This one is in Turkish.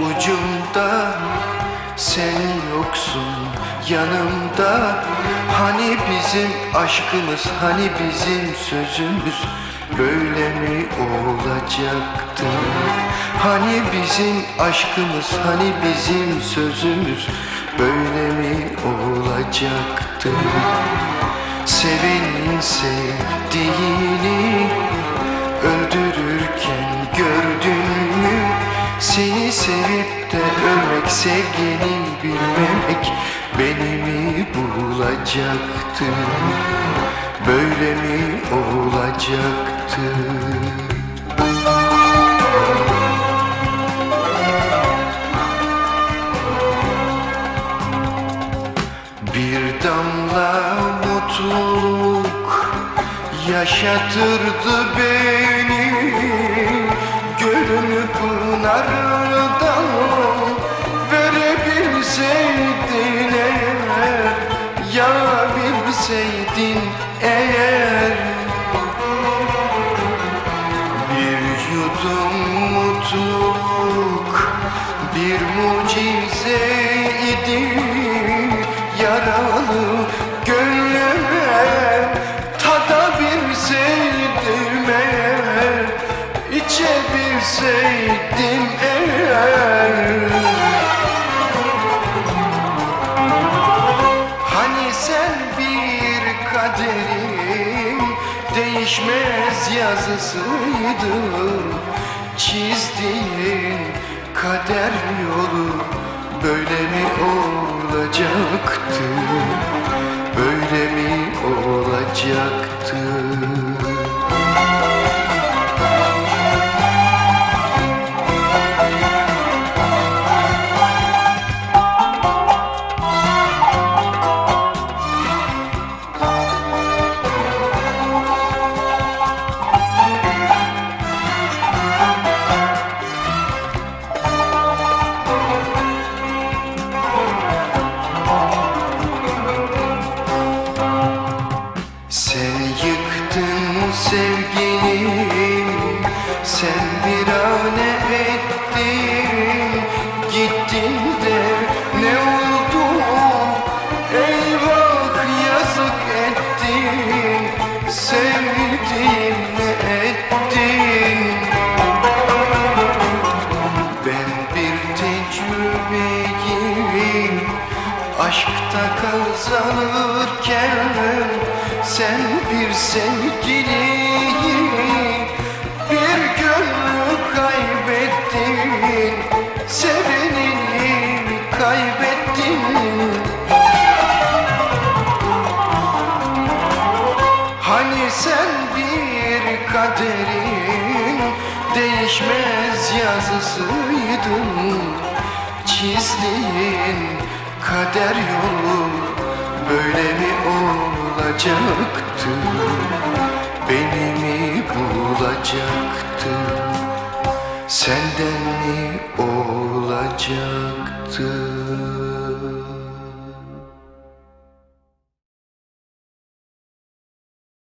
ucumda. Sen yoksun yanımda. Hani bizim aşkımız hani bizim sözümüz Böyle mi olacaktı? Hani bizim aşkımız hani bizim sözümüz Böyle mi olacaktı? Sevenin sevdiğini sevip de ölmek Sevgini bilmemek Beni mi bulacaktı? Böyle mi olacaktı? Bir damla mutluluk yaşatırdı beni Ya bilseydin eğer. Bir yudum mutluluk bir mucizeydi Yaralı gönlüme tadabilseydim eğer İçebilseydim eğer sen bir kaderin değişmez yazısıydın Çizdiğin kader yolu böyle mi olacaktı? Böyle mi olacaktı Aşkta kazanırken Sen bir sevgiliyi Bir gönlü kaybettin. Sevenini kaybettin. Hani sen bir kaderin değişmez yazısıydın Çizdiğin kader yolu. Böyle mi olacaktı? Beni mi bulacaktı? Senden mi olacaktı